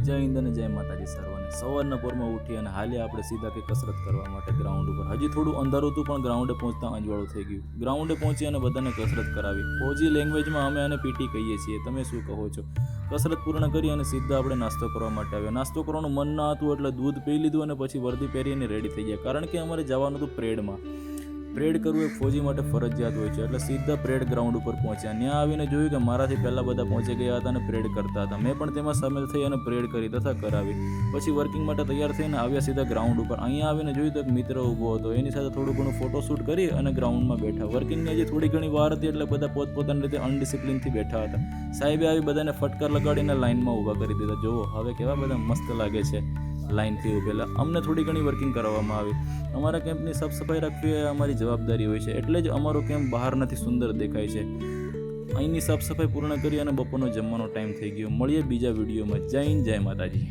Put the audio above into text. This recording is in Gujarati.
જય હિન્દ અને જય માતાજી સર્વને. સવારના પોરમાં ઉઠી અને હાલે આપણે સીધા કે કસરત કરવા માટે ગ્રાઉન્ડ ઉપર. હજી થોડું અંધારું હતું, પણ ગ્રાઉન્ડે પહોંચતા અંજવાળું થઈ ગયું. ગ્રાઉન્ડે પહોંચી અને બધાને કસરત કરાવી. ફોજી લેંગ્વેજમાં અમે આને પીટી કહીએ છીએ. તમે શું કહો છો? કસરત પૂર્ણ કરી અને સીધા આપણે નાસ્તો કરવા માટે આવ્યા. નાસ્તો કરવાનું મન ન હતું એટલે દૂધ પી લીધું અને પછી વર્દી પહેરીને રેડી થઈ ગયા. કારણ કે અમારે જવાનું હતું પ્રેડમાં પ્રેડ કરવું એ ફોજી માટે ફરજિયાત હોય છે. એટલે સીધા પ્રેડ ગ્રાઉન્ડ ઉપર પહોંચ્યા. ત્યાં આવીને જોયું કે મારાથી પહેલાં બધા પહોંચી ગયા હતા અને પ્રેડ કરતા હતા. મેં પણ તેમાં સામેલ થઈ અને પ્રેડ કરી તથા કરાવી. પછી વર્કિંગ માટે તૈયાર થઈને આવ્યા સીધા ગ્રાઉન્ડ ઉપર. અહીંયા આવીને જોયું તો એક મિત્ર ઊભો હતો. એની સાથે થોડું ઘણું ફોટોશૂટ કરી અને ગ્રાઉન્ડમાં બેઠા. વર્કિંગની હજી થોડી ઘણી વાર હતી એટલે બધા પોતપોતાની રીતે અનડિસિપ્લિનથી બેઠા હતા. સાહેબે આવી બધાને ફટકાર લગાડીને લાઇનમાં ઊભા કરી દીધા. જુઓ, હવે કેવા બધા મસ્ત લાગે છે. લાઇનથી ઉભેલા અમને થોડી ઘણી વર્કિંગ કરવામાં આવી. અમારા કેમ્પની સાફ સફાઈ રાખવી એ અમારી જવાબદારી હોય છે. એટલે જ અમારો કેમ્પ બહારનાથી સુંદર દેખાય છે. અહીંની સાફ સફાઈ પૂર્ણ કરી અને બપોરનો જમવાનો ટાઈમ થઈ ગયો. મળીએ બીજા વિડીયોમાં. જય હિન્દ, જય માતાજી.